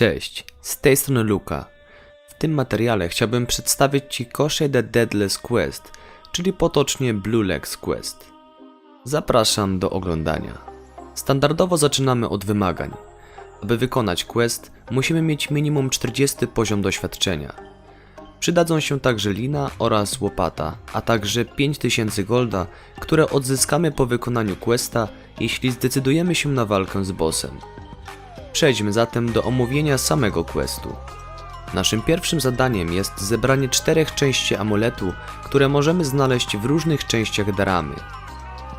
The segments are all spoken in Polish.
Cześć, z tej strony Luka. W tym materiale chciałbym przedstawić Ci Kosze the Deadless Quest, czyli potocznie Blue Legs Quest. Zapraszam do oglądania. Standardowo zaczynamy od wymagań. Aby wykonać quest, musimy mieć minimum 40 poziom doświadczenia. Przydadzą się także lina oraz łopata, a także 5000 golda, które odzyskamy po wykonaniu questa, jeśli zdecydujemy się na walkę z bossem. Przejdźmy zatem do omówienia samego questu. Naszym pierwszym zadaniem jest zebranie czterech części amuletu, które możemy znaleźć w różnych częściach Daramy.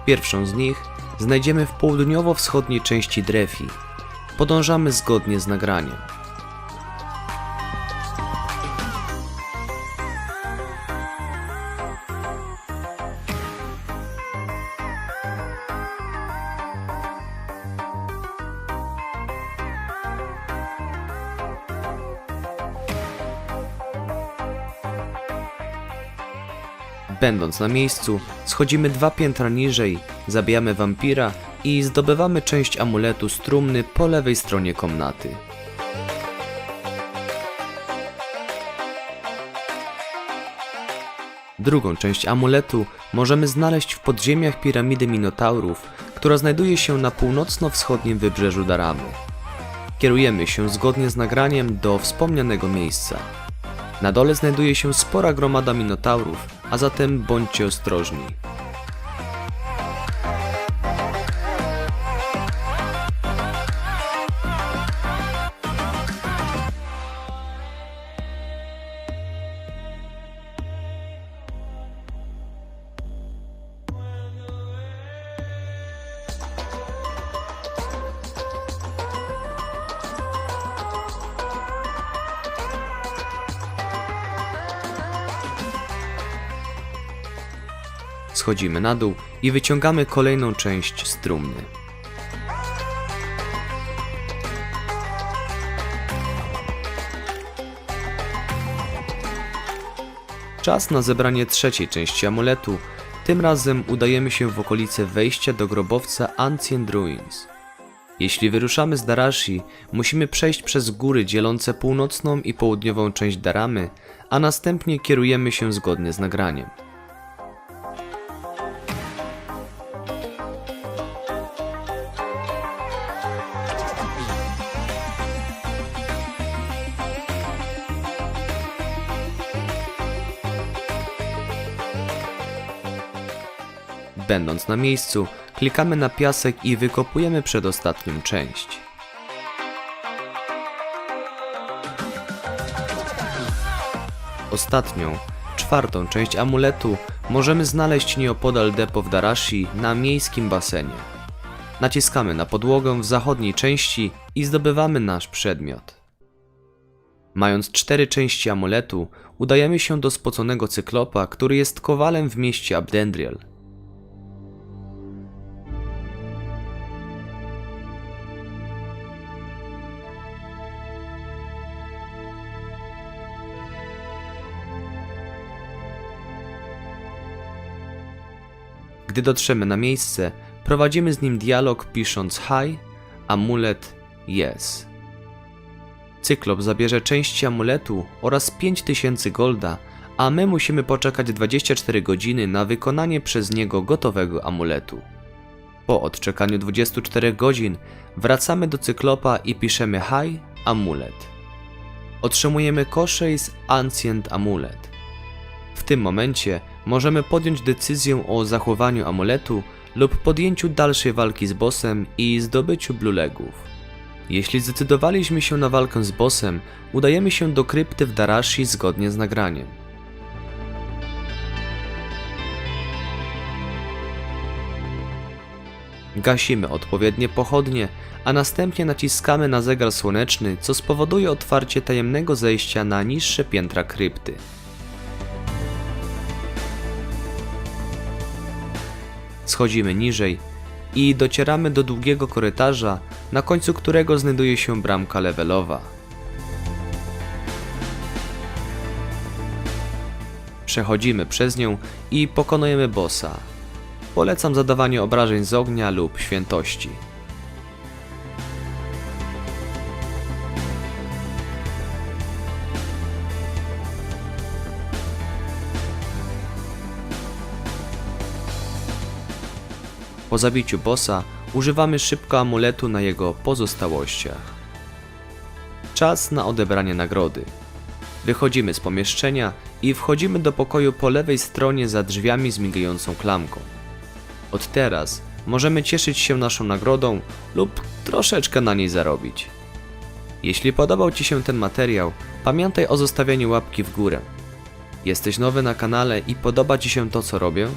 Pierwszą z nich znajdziemy w południowo-wschodniej części Drefi. Podążamy zgodnie z nagraniem. Będąc na miejscu, schodzimy dwa piętra niżej, zabijamy wampira i zdobywamy część amuletu z trumny po lewej stronie komnaty. Drugą część amuletu możemy znaleźć w podziemiach piramidy Minotaurów, która znajduje się na północno-wschodnim wybrzeżu Daramy. Kierujemy się zgodnie z nagraniem do wspomnianego miejsca. Na dole znajduje się spora gromada minotaurów, a zatem bądźcie ostrożni. Schodzimy na dół i wyciągamy kolejną część z trumny. Czas na zebranie trzeciej części amuletu. Tym razem udajemy się w okolice wejścia do grobowca Ancient Ruins. Jeśli wyruszamy z Darashi, musimy przejść przez góry dzielące północną i południową część Daramy, a następnie kierujemy się zgodnie z nagraniem. Będąc na miejscu, klikamy na piasek i wykopujemy przedostatnią część. Ostatnią, czwartą część amuletu możemy znaleźć nieopodal depo w Darashi na miejskim basenie. Naciskamy na podłogę w zachodniej części i zdobywamy nasz przedmiot. Mając cztery części amuletu, udajemy się do spoconego cyklopa, który jest kowalem w mieście Abdendriel. Gdy dotrzemy na miejsce, prowadzimy z nim dialog pisząc hi, amulet yes. Cyklop zabierze części amuletu oraz 5000 golda, a my musimy poczekać 24 godziny na wykonanie przez niego gotowego amuletu. Po odczekaniu 24 godzin wracamy do cyklopa i piszemy hi, amulet. Otrzymujemy koszej z Ancient Amulet. Tym momencie możemy podjąć decyzję o zachowaniu amuletu lub podjęciu dalszej walki z bossem i zdobyciu blulegów. Jeśli zdecydowaliśmy się na walkę z bossem, udajemy się do krypty w Darashi zgodnie z nagraniem. Gasimy odpowiednie pochodnie, a następnie naciskamy na zegar słoneczny, co spowoduje otwarcie tajemnego zejścia na niższe piętra krypty. Schodzimy niżej i docieramy do długiego korytarza, na końcu którego znajduje się bramka levelowa. Przechodzimy przez nią i pokonujemy bossa. Polecam zadawanie obrażeń z ognia lub świętości. Po zabiciu bossa używamy szybko amuletu na jego pozostałościach. Czas na odebranie nagrody. Wychodzimy z pomieszczenia i wchodzimy do pokoju po lewej stronie za drzwiami z migającą klamką. Od teraz możemy cieszyć się naszą nagrodą lub troszeczkę na niej zarobić. Jeśli podobał Ci się ten materiał, pamiętaj o zostawianiu łapki w górę. Jesteś nowy na kanale i podoba Ci się to, co robię?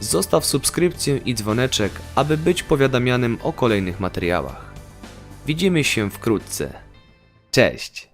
Zostaw subskrypcję i dzwoneczek, aby być powiadamianym o kolejnych materiałach. Widzimy się wkrótce. Cześć!